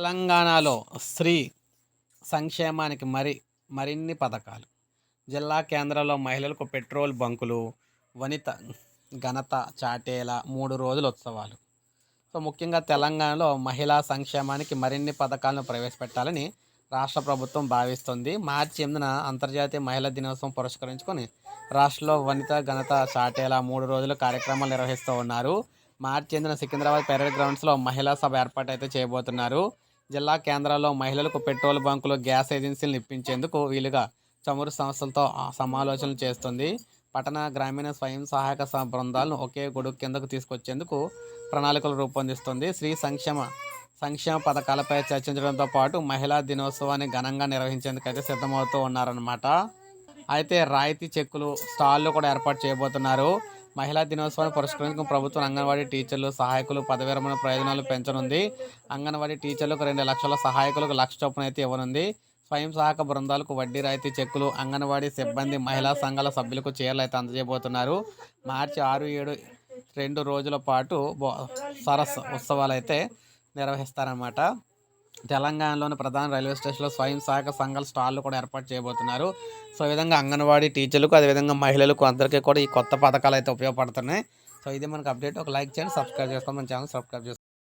తెలంగాణలో స్త్రీ సంక్షేమానికి మరి మరిన్ని పథకాలు. జిల్లా కేంద్రంలో మహిళలకు పెట్రోల్ బంకులు వనిత ఘనత చాటేల మూడు రోజుల ఉత్సవాలు. సో ముఖ్యంగా తెలంగాణలో మహిళా సంక్షేమానికి మరిన్ని పథకాలను ప్రవేశపెట్టాలని రాష్ట్ర ప్రభుత్వం భావిస్తుంది. మార్చి ఎనిమిదిన అంతర్జాతీయ మహిళా దినోత్సవం పురస్కరించుకొని రాష్ట్రంలో వనిత ఘనత చాటేల మూడు రోజుల కార్యక్రమాలు నిర్వహిస్తూ ఉన్నారు. మార్చి ఎనిమిదిన సికింద్రాబాద్ పెరేడ్ గ్రౌండ్స్లో మహిళా సభ ఏర్పాటు అయితే చేయబోతున్నారు. జిల్లా కేంద్రాల్లో మహిళలకు పెట్రోల్ బంకులు గ్యాస్ ఏజెన్సీలను ఇప్పించేందుకు వీలుగా చమురు సంస్థలతో సమాలోచనలు చేస్తుంది. పట్టణ గ్రామీణ స్వయం సహాయక బృందాలను ఒకే గొడుగు కిందకు తీసుకొచ్చేందుకు ప్రణాళికలు రూపొందిస్తుంది. స్త్రీ సంక్షేమ సంక్షేమ పథకాలపై చర్చించడంతో పాటు మహిళా దినోత్సవాన్ని ఘనంగా నిర్వహించేందుకు అయితే సిద్ధమవుతూ ఉన్నారన్నమాట. అయితే రాయితీ చెక్కులు స్టాళ్ళు కూడా ఏర్పాటు చేయబోతున్నారు. మహిళా దినోత్సవాన్ని పురస్కరించుకుని ప్రభుత్వం అంగన్వాడీ టీచర్లు సహాయకులు పదవి విరమణ ప్రయోజనాలు పెంచనుంది. అంగన్వాడీ టీచర్లకు రెండు లక్షల సహాయకులకు లక్ష చొప్పున అయితే ఇవ్వనుంది. స్వయం సహాయక బృందాలకు వడ్డీ రాయితీ చెక్కులు అంగన్వాడీ సిబ్బంది మహిళా సంఘాల సభ్యులకు చీరలు అయితే అందజేయబోతున్నారు. మార్చి ఆరు ఏడు రెండు రోజుల పాటు బో- సరస్ ఉత్సవాలు అయితే నిర్వహిస్తారన్నమాట. తెలంగాణలోని ప్రధాన రైల్వే స్టేషన్లో స్వయం సహాయక సంఘాల స్టాళ్ళు కూడా ఏర్పాటు చేయబోతున్నారు. సో ఈ విధంగా అంగన్వాడీ టీచర్లకు అదేవిధంగా మహిళలకు అందరికీ కూడా ఈ కొత్త పథకాలు అయితే ఉపయోగపడుతున్నాయి. సో ఇది మనకు అప్డేట్. ఒక లైక్ చేయండి సబ్స్క్రైబ్ చేసుకోండి. మన ఛానల్ సబ్స్క్రైబ్ చేసుకోండి.